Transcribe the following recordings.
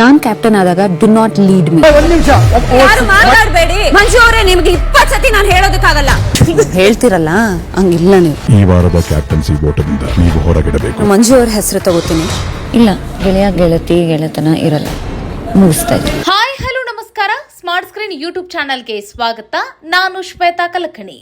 ನಾನ್ captain ಆದಾಗ do not lead me ಯಾರು ಮಾತಾಡಬೇಡಿ. ಮಂಜು ಅವರೇ ನಿಮ್ಗೆ ಇಪ್ಪತ್ತು ಸತಿ ನಾನು ಹೇಳೋದಕ್ಕಾಗಲ್ಲ. ಹೇಳ್ತಿರಲ್ಲ ಹಂಗಿಲ್ಲ ನೀವು. ಈ ವಾರದ ಕ್ಯಾಪ್ಟನ್ಸಿ ಓಟದಿಂದ ನೀವು ಹೊರಗಿಡಬೇಕು. ಮಂಜು ಅವ್ರ ಹೆಸರು ತಗೋತೀನಿ. ಇಲ್ಲ ಗೆಳೆಯ ಗೆಳತಿ ಗೆಳೆತನ ಇರಲ್ಲ. ಮುಗಿಸ್ತಾ ಇದ್ದೀನಿ. ಸ್ಮಾರ್ಟ್ ಸ್ಕ್ರೀನ್ ಯೂಟ್ಯೂಬ್ ಚಾನಲ್ಗೆ ಸ್ವಾಗತ. ನಾನು ಶ್ವೇತಾ ಕಲಕಣಿ.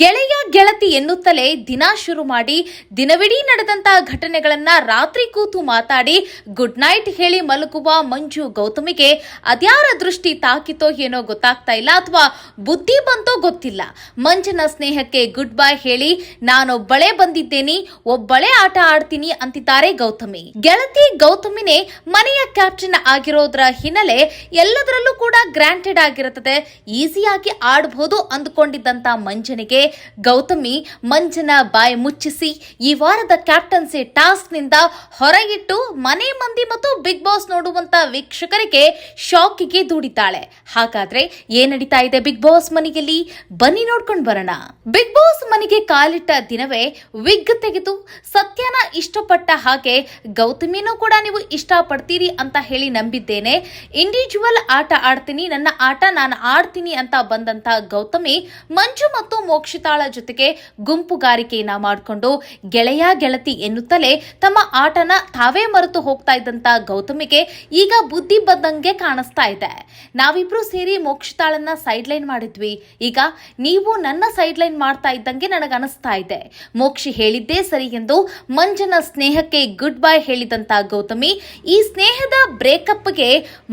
ಗೆಳೆಯ ಗೆಳತಿ ಎನ್ನುತ್ತಲೇ ದಿನ ಶುರು ಮಾಡಿ ದಿನವಿಡೀ ನಡೆದಂತಹ ಘಟನೆಗಳನ್ನ ರಾತ್ರಿ ಕೂತು ಮಾತಾಡಿ ಗುಡ್ ನೈಟ್ ಹೇಳಿ ಮಲಗುವ ಮಂಜು ಗೌತಮಿಗೆ ಅದ್ಯಾರ ದೃಷ್ಟಿ ತಾಕಿತೋ ಏನೋ ಗೊತ್ತಾಗ್ತಾ ಇಲ್ಲ ಅಥವಾ ಬುದ್ಧಿ ಬಂತೋ ಗೊತ್ತಿಲ್ಲ. ಮಂಜನ ಸ್ನೇಹಕ್ಕೆ ಗುಡ್ ಬೈ ಹೇಳಿ, ನಾನೊಬ್ಬಳೇ ಬಂದಿದ್ದೇನೆ, ಒಬ್ಬಳೇ ಆಟ ಆಡ್ತೀನಿ ಅಂತಿದ್ದಾರೆ ಗೌತಮಿ. ಗೆಳತಿ ಗೌತಮಿನೇ ಮನೆಯ ಕ್ಯಾಪ್ಟನ್ ಆಗಿರೋದ್ರ ಹಿನ್ನೆಲೆ ಎಲ್ಲದರಲ್ಲೂ ಕೂಡ ಗ್ರಾಂಟೆಡ್ ಆಗಿರುತ್ತದೆ ಈಸಿಯಾಗಿ ಆಡಬಹುದು ಅಂದುಕೊಂಡಿದ್ದಂತ ಮಂಜನಿಗೆ ಗೌತಮಿ ಮಂಜನ ಬಾಯಿ ಮುಚ್ಚಿಸಿ ಈ ವಾರದ ಕ್ಯಾಪ್ಟನ್ಸಿ ಟಾಸ್ಕ್ನಿಂದ ಹೊರಗಿಟ್ಟು ಮನೆ ಮಂದಿ ಮತ್ತು ಬಿಗ್ ಬಾಸ್ ನೋಡುವಂತ ವೀಕ್ಷಕರಿಗೆ ಶಾಕಿಗೆ ದೂಡಿದ್ದಾಳೆ. ಹಾಗಾದ್ರೆ ಏನ್ ನಡೀತಾ ಇದೆ ಬಿಗ್ ಬಾಸ್ ಮನೆಯಲ್ಲಿ? ಬನ್ನಿ ನೋಡ್ಕೊಂಡು ಬರೋಣ. ಬಿಗ್ ಬಾಸ್ ಮನೆಗೆ ಕಾಲಿಟ್ಟ ದಿನವೇ ವಿಗ್ ತೆಗೆದು ಸತ್ಯನ ಇಷ್ಟಪಟ್ಟ ಹಾಗೆ ಗೌತಮಿನೂ ಕೂಡ ನೀವು ಇಷ್ಟಪಡ್ತೀರಿ ಅಂತ ಹೇಳಿ ನಂಬಿದ್ದೇನೆ. ಇಂಡಿವಿಜುವಲ್ ಆಟ ಆಡ್ತೀನಿ, ನನ್ನ ಆಟ ನಾನು ಆಡ್ತೀನಿ ಅಂತ ಬಂದಂತ ಗೌತಮಿ ಮಂಜು ಮತ್ತು ಮೋಕ್ಷಿತಾಳ ಜೊತೆಗೆ ಗುಂಪುಗಾರಿಕೆಯನ್ನ ಮಾಡಿಕೊಂಡು ಗೆಳೆಯ ಗೆಳತಿ ಎನ್ನುತ್ತಲೇ ತಮ್ಮ ಆಟನ ತಾವೇ ಮರೆತು ಹೋಗ್ತಾ ಇದ್ದಂತ ಗೌತಮಿಗೆ ಈಗ ಬುದ್ಧಿ ಬಂದಂಗೆ ಕಾಣಿಸ್ತಾ ಇದೆ. ನಾವಿಬ್ರು ಸೇರಿ ಮೋಕ್ಷಿತಾಳನ್ನ ಸೈಡ್ ಲೈನ್ ಮಾಡಿದ್ವಿ. ಈಗ ನೀವು ನನ್ನ ಸೈಡ್ ಲೈನ್ ಮಾಡ್ತಾ ಇದ್ದಂಗೆ ನನಗನಿಸ್ತಾ ಇದೆ. ಮೋಕ್ಷಿ ಹೇಳಿದ್ದೇ ಸರಿ ಎಂದು ಮಂಜನ ಸ್ನೇಹಕ್ಕೆ ಗುಡ್ ಬೈ ಹೇಳಿದಂತ ಗೌತಮಿ ಈ ಸ್ನೇಹದ ಬ್ರೇಕಪ್ಗೆ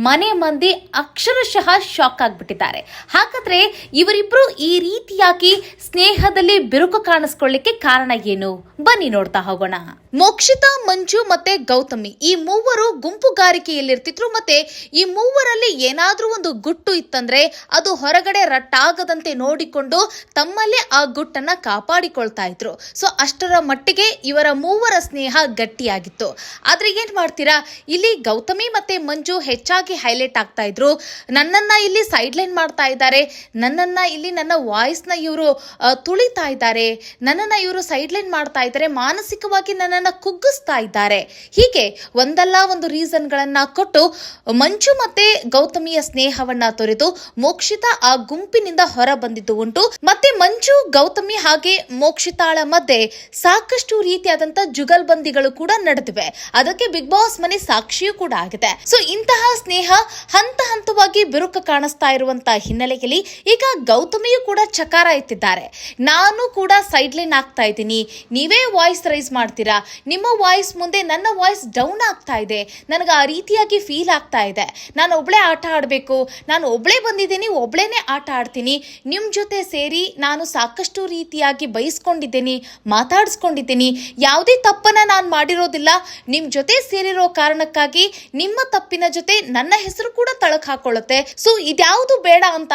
ಮನೆ ಮಂದಿ ಅಕ್ಷರಶಃ ಶಾಕ್ ಆಗ್ಬಿಟ್ಟಿದ್ದಾರೆ. ಹಾಗಾದ್ರೆ ಇವರಿಬ್ರು ಈ ರೀತಿಯಾಗಿ ಸ್ನೇಹದಲ್ಲಿ ಬಿರುಕು ಕಾಣಿಸ್ಕೊಳ್ಳಿಕ್ಕೆ ಕಾರಣ ಏನು? ಬನ್ನಿ ನೋಡ್ತಾ ಹೋಗೋಣ. ಮೋಕ್ಷಿತಾ, ಮಂಜು ಮತ್ತೆ ಗೌತಮಿ. ಈ ಮೂವರು ಗುಂಪುಗಾರಿಕೆಯಲ್ಲಿರ್ತಿದ್ರು ಮತ್ತೆ ಈ ಮೂವರಲ್ಲಿ ಏನಾದರೂ ಒಂದು ಗುಟ್ಟು ಇತ್ತಂದ್ರೆ ಅದು ಹೊರಗಡೆ ರಟ್ಟಾಗದಂತೆ ನೋಡಿಕೊಂಡು ತಮ್ಮಲ್ಲೇ ಆ ಗುಟ್ಟನ್ನ ಕಾಪಾಡಿಕೊಳ್ತಾ ಇದ್ರು. ಸೊ, ಅಷ್ಟರ ಮಟ್ಟಿಗೆ ಇವರ ಮೂವರ ಸ್ನೇಹ ಗಟ್ಟಿಯಾಗಿತ್ತು. ಆದ್ರೆ ಏನ್ ಮಾಡ್ತೀರಾ? ಇಲ್ಲಿ ಗೌತಮಿ ಮತ್ತೆ ಮಂಜು ಹೆಚ್ಚಾಗಿ ಹೈಲೈಟ್ ಆಗ್ತಾ ಇದ್ರು. ನನ್ನನ್ನ ಇಲ್ಲಿ ಸೈಡ್ ಲೈನ್ ಮಾಡ್ತಾ ಇದ್ದಾರೆ. ನನ್ನನ್ನ ಇಲ್ಲಿ ನನ್ನ ವಾಯ್ಸ್ನ ಇವರು ತುಳಿತಾ ಇದ್ದಾರೆ. ನನ್ನನ್ನ ಇವರು ಸೈಡ್ ಲೈನ್ ಮಾಡ್ತಾ ಇದ್ದಾರೆ. ಮಾನಸಿಕವಾಗಿ ನನ್ನನ್ನ ಕುಗ್ಗಿಸ್ತಾ ಇದ್ದಾರೆ. ಹೀಗೆ ಒಂದಲ್ಲ ಒಂದು ರೀಸನ್ ಗಳನ್ನ ಕೊಟ್ಟು ಮಂಜು ಮತ್ತೆ ಗೌತಮಿಯ ಸ್ನೇಹವನ್ನ ತೊರೆದು ಮೋಕ್ಷಿತ ಆ ಗುಂಪಿನಿಂದ ಹೊರ ಬಂದಿದ್ದು ಉಂಟು. ಮತ್ತೆ ಮಂಜು, ಗೌತಮಿ ಹಾಗೆ ಮೋಕ್ಷಿತಾಳ ಮಧ್ಯೆ ಸಾಕಷ್ಟು ರೀತಿಯಾದಂತಹ ಜುಗಲ್ಬಂದಿಗಳು ಕೂಡ ನಡೆದಿವೆ. ಅದಕ್ಕೆ ಬಿಗ್ ಬಾಸ್ ಮನೆ ಸಾಕ್ಷಿಯೂ ಕೂಡ ಆಗಿದೆ. ಸೊ ಇಂತಹ ಸ್ನೇಹ ಹಂತ ಹಂತವಾಗಿ ಬಿರುಕು ಕಾಣಿಸ್ತಾ ಇರುವಂತಹ ಹಿನ್ನೆಲೆಯಲ್ಲಿ ಈಗ ಗೌತಮಿಯು ಕೂಡ ಚಕಾರ ಎತ್ತಿದ್ದಾರೆ. ನಾನು ಕೂಡ ಸೈಡ್ ಲೈನ್ ಆಗ್ತಾ ಇದ್ದೀನಿ. ನೀವೇ ವಾಯ್ಸ್ ರೈಸ್ ಮಾಡ್ತೀರಾ? ನಿಮ್ಮ ವಾಯ್ಸ್ ಮುಂದೆ ನನ್ನ ವಾಯ್ಸ್ ಡೌನ್ ಆಗ್ತಾ ಇದೆ. ನನಗೆ ಆ ರೀತಿಯಾಗಿ ಫೀಲ್ ಆಗ್ತಾ ಇದೆ. ನಾನು ಒಬ್ಬಳೇ ಆಟ ಆಡಬೇಕು. ನಾನು ಒಬ್ಬಳೇ ಬಂದಿದ್ದೀನಿ, ಒಬ್ಳೇನೆ ಆಟ ಆಡ್ತೀನಿ. ನಿಮ್ಮ ಜೊತೆ ಸೇರಿ ನಾನು ಸಾಕಷ್ಟು ರೀತಿಯಾಗಿ ಬಯಸ್ಕೊಂಡಿದ್ದೀನಿ ಮಾತಾಡಿಸ್ಕೊಂಡಿದ್ದೀನಿ. ಯಾವುದೇ ತಪ್ಪನ್ನು ನಾನು ಮಾಡಿರೋದಿಲ್ಲ. ನಿಮ್ಮ ಜೊತೆ ಸೇರಿರೋ ಕಾರಣಕ್ಕಾಗಿ ನಿಮ್ಮ ತಪ್ಪಿನ ಜೊತೆ ನನ್ನ ಹೆಸರು ಕೂಡ ತಳಕ್ ಹಾಕೊಳ್ಳುತ್ತೆ. ಸೊ ಇದ್ಯಾವುದು ಬೇಡ ಅಂತ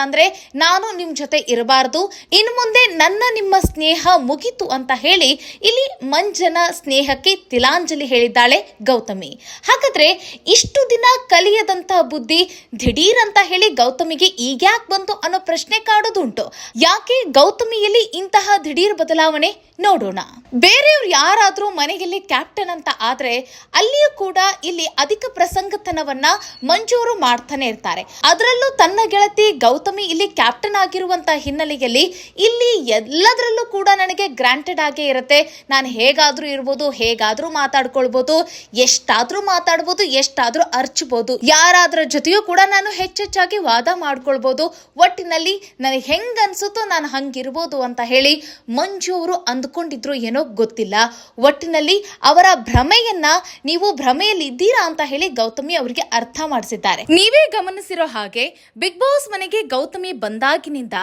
ನಾನು ನಿಮ್ಮ ಜೊತೆ ಇರಬಾರ್ದು. ಇನ್ನು ಮುಂದೆ ನನ್ನ ನಿಮ್ಮ ಸ್ನೇಹ ಮುಗಿತು ಅಂತ ಹೇಳಿ ಇಲ್ಲಿ ಮಂಜನ ಸ್ನೇಹಕ್ಕೆ ತಿಲಾಂಜಲಿ ಹೇಳಿದ್ದಾಳೆ ಗೌತಮಿ. ಹಾಗಾದ್ರೆ ಇಷ್ಟು ದಿನ ಕಲಿಯದಂತ ಬುದ್ಧಿ ದಿಢೀರ್ ಅಂತ ಹೇಳಿ ಗೌತಮಿಗೆ ಈಗ್ಯಾಕ್ ಬಂತು ಅನ್ನೋ ಪ್ರಶ್ನೆ ಕಾಡೋದುಂಟು. ಯಾಕೆ ಗೌತಮಿಯಲ್ಲಿ ಇಂತಹ ದಿಢೀರ್ ಬದಲಾವಣೆ? ನೋಡೋಣ. ಬೇರೆಯವ್ರು ಯಾರಾದ್ರೂ ಮನೆಯಲ್ಲಿ ಕ್ಯಾಪ್ಟನ್ ಅಂತ ಆದ್ರೆ ಅಲ್ಲಿಯೂ ಕೂಡ ಇಲ್ಲಿ ಅಧಿಕ ಪ್ರಸಂಗತನವನ್ನ ಮಂಜೂರು ಮಾಡ್ತಾನೆ ಇರ್ತಾರೆ. ಅದರಲ್ಲೂ ತನ್ನ ಗೆಳತಿ ಗೌತಮಿ ಇಲ್ಲಿ ಕ್ಯಾಪ್ಟನ್ ಆಗಿರುವಂತ ಹಿನ್ನೆಲೆಯಲ್ಲಿ ಇಲ್ಲಿ ಎಲ್ಲದರಲ್ಲೂ ಕೂಡ ನನಗೆ ಗ್ರಾಂಟೆಡ್ ಆಗೇ ಇರುತ್ತೆ. ನಾನು ಹೇಗಾದ್ರೂ ಇರ್ಬೋದು ಹೇಗಾದ್ರೂ ಮಾತಾಡ್ಕೊಳ್ಬೋದು, ಎಷ್ಟಾದ್ರೂ ಮಾತಾಡ್ಬೋದು, ಎಷ್ಟಾದ್ರೂ ಅರ್ಚ್ಬೋದು. ಯಾರಾದ್ರ ಜೊತೆಯೂ ಕೂಡ ನಾನು ಹೆಚ್ಚೆಚ್ಚಾಗಿ ವಾದ ಮಾಡ್ಕೊಳ್ಬೋದು. ಒಟ್ಟಿನಲ್ಲಿ ನನಗೆ ಹೆಂಗ್ ಅನ್ಸುತ್ತೋ ನಾನು ಹಂಗಿರ್ಬೋದು ಅಂತ ಹೇಳಿ ಮಂಜು ಅವರು ಅಂದ್ಕೊಂಡಿದ್ರು ಏನೋ ಗೊತ್ತಿಲ್ಲ. ಒಟ್ಟಿನಲ್ಲಿ ಅವರ ಭ್ರಮೆಯನ್ನ ನೀವು ಭ್ರಮೆಯಲ್ಲಿ ಇದ್ದೀರಾ ಅಂತ ಹೇಳಿ ಗೌತಮಿ ಅವರಿಗೆ ಅರ್ಥ ಮಾಡಿಸಿದ್ದಾರೆ. ನೀವೇ ಗಮನಿಸಿರೋ ಹಾಗೆ ಬಿಗ್ ಬಾಸ್ ಮನೆಗೆ ಗೌತಮಿ ಬಂದಾಗಿನಿಂದ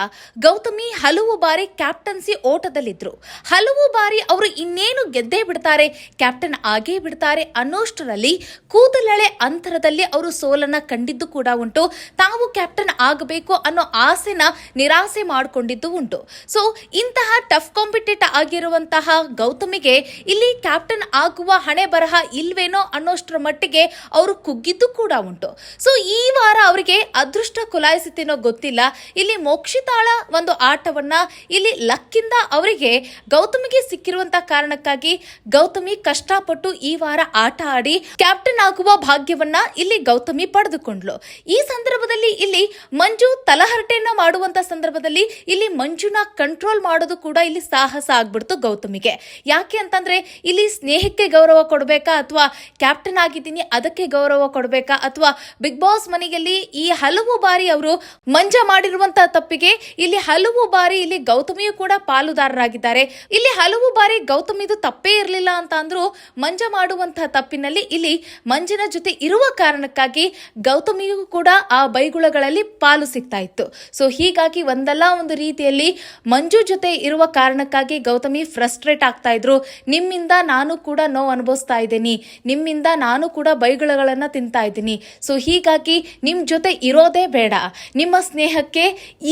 ಗೌತಮಿ ಹಲವು ಬಾರಿ ಕ್ಯಾಪ್ಟನ್ಸಿ ಓಟದಲ್ಲಿದ್ರು. ಹಲವು ಬಾರಿ ಅವರು ಇನ್ನೇನು ಗೆದ್ದೇ ಬಿಡ್ತಾರೆ ಕ್ಯಾಪ್ಟನ್ ಆಗೇ ಬಿಡ್ತಾರೆ ಅನ್ನೋಷ್ಟರಲ್ಲಿ ಕೂದಲಳೆ ಅಂತರದಲ್ಲಿ ಅವರು ಸೋಲನ್ನ ಕಂಡಿದ್ದು ಕೂಡ ಉಂಟು. ತಾವು ಕ್ಯಾಪ್ಟನ್ ಆಗಬೇಕು ಅನ್ನೋ ಆಸೆನ ನಿರಾಸೆ ಮಾಡಿಕೊಂಡಿದ್ದು ಉಂಟು. ಸೊ ಇಂತಹ ಟಫ್ ಕಾಂಪಿಟೇಟ್ ಆಗಿರುವಂತಹ ಗೌತಮಿಗೆ ಇಲ್ಲಿ ಕ್ಯಾಪ್ಟನ್ ಆಗುವ ಹಣೆ ಬರಹ ಇಲ್ವೇನೋ ಅನ್ನೋಷ್ಟರ ಮಟ್ಟಿಗೆ ಅವರು ಕುಗ್ಗಿದ್ದು ಕೂಡ ಉಂಟು. ಸೊ ಈ ವಾರ ಅವರಿಗೆ ಅದೃಷ್ಟ ಕುಲಾಯಿಸುತ್ತೇನೋ ಗೊತ್ತಿಲ್ಲ. ಇಲ್ಲಿ ಮೋಕ್ಷಿತಾಳ ಒಂದು ಆಟವನ್ನ ಇಲ್ಲಿ ಲಕ್ಕಿಂದ ಅವರಿಗೆ ಗೌತಮಿಗೆ ಸಿಕ್ಕಿರುವಂತಹ ಕಾರಣಕ್ಕಾಗಿ ಗೌತಮಿ ಕಷ್ಟಪಟ್ಟು ಈ ವಾರ ಆಟ ಆಡಿ ಕ್ಯಾಪ್ಟನ್ ಆಗುವ ಭಾಗ್ಯವನ್ನ ಇಲ್ಲಿ ಗೌತಮಿ ಪಡೆದುಕೊಂಡ್ಲು. ಈ ಸಂದರ್ಭದಲ್ಲಿ ಇಲ್ಲಿ ಮಂಜು ತಲಹರಟೆಯನ್ನ ಮಾಡುವಂತ ಸಂದರ್ಭದಲ್ಲಿ ಇಲ್ಲಿ ಮಂಜುನ ಕಂಟ್ರೋಲ್ ಮಾಡೋದು ಕೂಡ ಇಲ್ಲಿ ಸಾಹಸ ಆಗ್ಬಿಡ್ತು ಗೌತಮಿಗೆ. ಯಾಕೆ ಅಂತಂದ್ರೆ ಇಲ್ಲಿ ಸ್ನೇಹಕ್ಕೆ ಗೌರವ ಕೊಡಬೇಕಾ ಅಥವಾ ಕ್ಯಾಪ್ಟನ್ ಆಗಿದ್ದೀನಿ ಅದಕ್ಕೆ ಗೌರವ ಕೊಡಬೇಕಾ ಅಥವಾ ಬಿಗ್ ಬಾಸ್ ಮನೆಯಲ್ಲಿ ಈ ಹಲವು ಬಾರಿ ಅವರು ಮಂಜ ಮಾಡಿರುವಂತಹ ತಪ್ಪಿಗೆ ಇಲ್ಲಿ ಹಲವು ಬಾರಿ ಇಲ್ಲಿ ಗೌತಮಿಯು ಕೂಡ ಪಾಲುದಾರರಾಗಿದ್ದಾರೆ. ಇಲ್ಲಿ ಹಲವು ಬಾರಿ ಗೌತಮಿದು ತಪ್ಪೇ ಇರಲಿಲ್ಲ ಅಂತ ಅಂದ್ರೂ ಮಂಜ ಮಾಡುವಂತಹ ತಪ್ಪಿನಲ್ಲಿ ಇಲ್ಲಿ ಮಂಜಿನ ಜೊತೆ ಇರುವ ಕಾರಣಕ್ಕಾಗಿ ಗೌತಮಿಗೂ ಕೂಡ ಆ ಬೈಗುಳಗಳಲ್ಲಿ ಪಾಲು ಸಿಗ್ತಾ ಇತ್ತು. ಸೊ ಹೀಗಾಗಿ ಒಂದಲ್ಲ ಒಂದು ರೀತಿಯಲ್ಲಿ ಮಂಜು ಜೊತೆ ಇರುವ ಕಾರಣಕ್ಕಾಗಿ ಗೌತಮಿ ಫ್ರಸ್ಟ್ರೇಟ್ ಆಗ್ತಾ ಇದ್ರು. ನಿಮ್ಮಿಂದ ನಾನು ಕೂಡ ನೋವು ಅನುಭವಿಸ್ತಾ ಇದ್ದೀನಿ. ನಿಮ್ಮಿಂದ ನಾನು ಕೂಡ ಬೈಗುಳಗಳನ್ನ ತಿಂತಾ ಇದ್ದೀನಿ. ಸೊ ಹೀಗಾಗಿ ನಿಮ್ ಜೊತೆ ಇರೋದೇ ಬೇಡ. ನಿಮ್ಮ ಸ್ನೇಹಕ್ಕೆ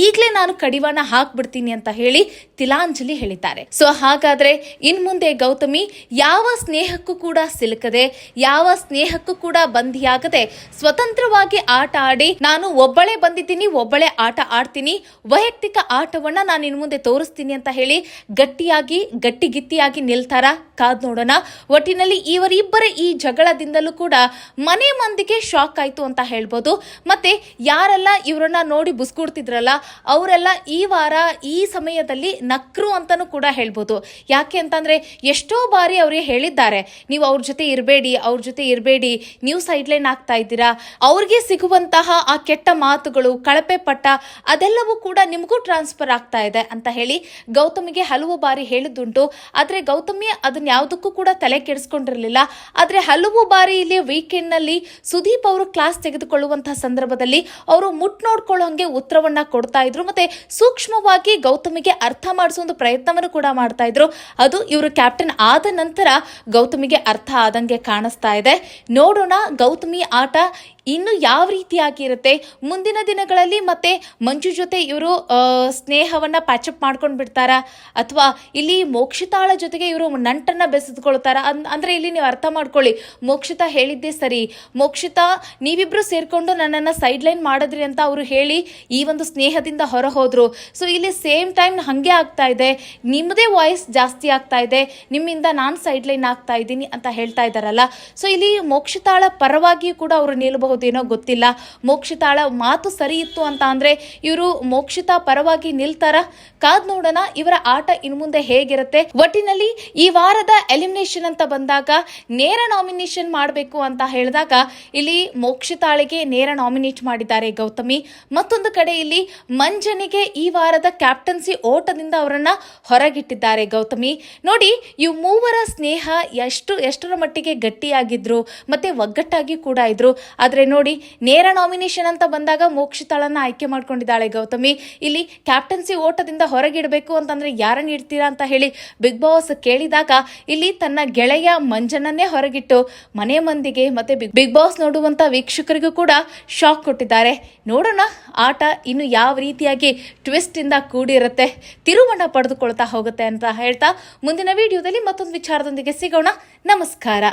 ಈಗಲೇ ನಾನು ಕಡಿವಾಣ ಹಾಕ್ಬಿಡ್ತೀನಿ ಅಂತ ಹೇಳಿ ತಿಲಾಂಜಲಿ ಹೇಳಿದ್ದಾರೆ. ಸೊ ಹಾಗಾದ್ರೆ ಇನ್ ಮುಂದೆ ಗೌತಮಿ ಯಾವ ಸ್ನೇಹಕ್ಕೂ ಕೂಡ ಸಿಲುಕದೆ, ಯಾವ ಸ್ನೇಹಕ್ಕೂ ಕೂಡ ಬಂಧಿಯಾಗದೆ ಸ್ವತಂತ್ರವಾಗಿ ಆಟ ಆಡಿ, ನಾನು ಒಬ್ಬಳೇ ಬಂದಿದ್ದೀನಿ, ಒಬ್ಬಳೇ ಆಟ ಆಡ್ತೀನಿ, ವೈಯಕ್ತಿಕ ಆಟವನ್ನ ನಾನು ಇನ್ನು ಮುಂದೆ ತೋರಿಸ್ತೀನಿ ಅಂತ ಹೇಳಿ ಗಟ್ಟಿಯಾಗಿ, ಗಟ್ಟಿಗಿತ್ತಿಯಾಗಿ ನಿಲ್ತಾರ ಕಾದ್ ನೋಡೋಣ. ಒಟ್ಟಿನಲ್ಲಿ ಇವರಿಬ್ಬರ ಈ ಜಗಳದಿಂದಲೂ ಕೂಡ ಮನೆ ಮಂದಿಗೆ ಶಾಕ್ ಆಯ್ತು ಅಂತ ಹೇಳ್ಬೋದು. ಮತ್ತೆ ಯಾರೆಲ್ಲ ಇವರನ್ನ ನೋಡಿ ಬುಸ್ಕೊಡ್ತಿದ್ರಲ್ಲ, ಅವರೆಲ್ಲ ಈ ವಾರ ಈ ಸಮಯದಲ್ಲಿ ನಕ್ರು ಅಂತಾನೂ ಕೂಡ ಹೇಳ್ಬೋದು. ಯಾಕೆ ಅಂತಂದ್ರೆ, ಎಷ್ಟೋ ಬಾರಿ ಅವ್ರಿಗೆ ಹೇಳಿದ್ದಾರೆ. ನೀವು ಅವ್ರ ಜೊತೆ ಇರಬೇಡಿ, ಅವ್ರ ಜೊತೆ ಇರಬೇಡಿ, ನೀವು ಸೈಡ್ಲೈನ್ ಆಗ್ತಾ ಇದ್ದೀರಾ? ಅವ್ರಿಗೆ ಸಿಗುವಂತಹ ಆ ಕೆಟ್ಟ ಮಾತುಗಳು, ಕಳಪೆ ಪಟ್ಟ, ಅದೆಲ್ಲವೂ ಕೂಡ ನಿಮಗೂ ಟ್ರಾನ್ಸ್ಫರ್ ಆಗ್ತಾ ಇದೆ ಅಂತ ಹೇಳಿ ಗೌತಮಿಗೆ ಹಲವು ಬಾರಿ ಹೇಳಿದ್ದುಂಟು. ಆದರೆ ಗೌತಮಿ ಅದನ್ನ ಯಾವುದಕ್ಕೂ ಕೂಡ ತಲೆ ಕೆಡಿಸ್ಕೊಂಡಿರಲಿಲ್ಲ. ಆದರೆ ಹಲವು ಬಾರಿ ಇಲ್ಲಿ ವೀಕೆಂಡ್ನಲ್ಲಿ ಸುದೀಪ್ ಅವರು ಕ್ಲಾಸ್ ತೆಗೆದುಕೊಳ್ಳುವಂತಹ ಸಂದರ್ಭದಲ್ಲಿ ಅವರು ಮುಟ್ ನೋಡ್ಕೊಳ್ಳೋ ಹಂಗೆ ಉತ್ತರವನ್ನ ಕೊಡ್ತಾ ಇದ್ರು. ಮತ್ತೆ ಸೂಕ್ಷ್ಮವಾಗಿ ಗೌತಮಿಗೆ ಅರ್ಥ ಮಾಡಿಸೋ ಒಂದು ಪ್ರಯತ್ನವನ್ನು ಕೂಡ ಮಾಡ್ತಾ ಇದ್ರು. ಅದು ಇವರು ಕ್ಯಾಪ್ಟನ್ ಆದ ನಂತರ ಗೌತಮಿಗೆ ಅರ್ಥ ಆದಂಗೆ ಕಾಣಿಸ್ತಾ ಇದೆ. ನೋಡೋಣ ಗೌತಮಿ ಆಟ ಇನ್ನು ಯಾವ ರೀತಿಯಾಗಿರುತ್ತೆ ಮುಂದಿನ ದಿನಗಳಲ್ಲಿ ಮತ್ತೆ ಮಂಜು ಜೊತೆ ಇವರು ಸ್ನೇಹವನ್ನ ಪ್ಯಾಚಪ್ ಮಾಡ್ಕೊಂಡು ಬಿಡ್ತಾರ? ಅಥವಾ ಇಲ್ಲಿ ಮೋಕ್ಷಿತಾಳ ಜೊತೆಗೆ ಇವರು ನಂಟನ್ನ ಬೆಸೆದುಕೊಳ್ತಾರ ಅಂದ್ರೆ ಇಲ್ಲಿ ನೀವು ಅರ್ಥ ಮಾಡ್ಕೊಳ್ಳಿ. ಮೋಕ್ಷಿತಾ ಹೇಳಿದ್ದೇ ಸರಿ. ಮೋಕ್ಷಿತಾ, ನೀವಿಬ್ರು ಸೇರ್ಕೊಂಡು ನನ್ನನ್ನ ಸೈಡ್ ಲೈನ್ ಮಾಡಿದ್ರಿ ಅಂತ ಅವರು ಹೇಳಿ ಈ ಒಂದು ಸ್ನೇಹದಿಂದ ಹೊರ ಹೋದ್ರು ಸೊ ಇಲ್ಲಿ ಸೇಮ್ ಟೈಮ್ ಹಂಗೆ ಆಗ್ತಾ ಇದೆ. ನಿಮ್ಮದೇ ವಾಯ್ಸ್ ಜಾಸ್ತಿ ಆಗ್ತಾ ಇದೆ. ನಿಮ್ಮಿಂದ ನಾನು ಸೈಡ್ ಲೈನ್ ಆಗ್ತಾ ಇದ್ದೀನಿ ಅಂತ ಹೇಳ್ತಾ ಇದ್ದಾರಲ್ಲ. ಸೊ ಇಲ್ಲಿ ಮೋಕ್ಷಿತಾಳ ಪರವಾಗಿಯೂ ಕೂಡ ಅವರು ನಿಲ್ಲಬಹುದೇನೋ ಗೊತ್ತಿಲ್ಲ. ಮೋಕ್ಷಿತಾಳ ಮಾತು ಸರಿ ಇತ್ತು ಅಂತ ಅಂದ್ರೆ ಇವರು ಮೋಕ್ಷಿತಾ ಪರವಾಗಿ ನಿಲ್ತಾರ. ಕಾದ್ ನೋಡೋಣ ಇವರ ಆಟ ಇನ್ ಮುಂದೆ ಹೇಗಿರುತ್ತೆ. ಒಟ್ಟಿನಲ್ಲಿ ಈ ವಾರದ ಎಲಿಮಿನೇಷನ್ ಅಂತ ಬಂದಾಗ ನೇರ ನಾಮಿನೇಷನ್ ಮಾಡಬೇಕು ಅಂತ ಹೇಳಿದಾಗ ಇಲ್ಲಿ ಮೋಕ್ಷಿತಾಳಿಗೆ ನೇರ ನಾಮಿನೇಟ್ ಮಾಡಿದ್ದಾರೆ ಗೌತಮಿ. ಮತ್ತೊಂದು ಕಡೆ ಇಲ್ಲಿ ಮಂಜನಿಗೆ ಈ ವಾರದ ಕ್ಯಾಪ್ಟನ್ಸಿ ಓಟದಿಂದ ಅವರನ್ನ ಹೊರಗಿಟ್ಟಿದ್ದಾರೆ ಗೌತಮಿ. ನೋಡಿ ಈ ಮೂವರ ಸ್ನೇಹ ಎಷ್ಟು ಎಷ್ಟರ ಮಟ್ಟಿಗೆ ಗಟ್ಟಿಯಾಗಿದ್ರು, ಮತ್ತೆ ಒಗ್ಗಟ್ಟಾಗಿ ಕೂಡ ಇದ್ರು. ಆದ್ರೆ ನೋಡಿ ನೇರ ನಾಮಿನೇಷನ್ ಅಂತ ಬಂದಾಗ ಮೋಕ್ಷಿತಾಳನ್ನ ಆಯ್ಕೆ ಮಾಡ್ಕೊಂಡಿದ್ದಾಳೆ ಗೌತಮಿ. ಇಲ್ಲಿ ಕ್ಯಾಪ್ಟನ್ಸಿ ಓಟದಿಂದ ಹೊರಗಿಡಬೇಕು ಅಂತಂದ್ರೆ ಯಾರನ್ನ ಇಡ್ತೀರಾ ಅಂತ ಹೇಳಿ ಬಿಗ್ ಬಾಸ್ ಕೇಳಿದಾಗ ಇಲ್ಲಿ ತನ್ನ ಗೆಳೆಯ ಮಂಜನನ್ನೇ ಹೊರಗಿಟ್ಟು ಮನೆ ಮಂದಿಗೆ ಮತ್ತೆ ಬಿಗ್- ಬಾಸ್ ನೋಡುವಂತ ವೀಕ್ಷಕರಿಗೂ ಕೂಡ ಶಾಕ್ ಕೊಟ್ಟಿದ್ದಾರೆ. ನೋಡೋಣ, ಆಟ ಇನ್ನು ಯಾವ ರೀತಿಯಾಗಿ ಟ್ವಿಸ್ಟ್ ಇಂದ ಕೂಡಿರುತ್ತೆ ತಿರುವಣ್ಣ ಪಡೆದುಕೊಳ್ತಾ ಹೋಗುತ್ತೆ ಅಂತ ಹೇಳ್ತಾ ಮುಂದಿನ ವಿಡಿಯೋದಲ್ಲಿ ಮತ್ತೊಂದು ವಿಚಾರದೊಂದಿಗೆ ಸಿಗೋಣ. ನಮಸ್ಕಾರ.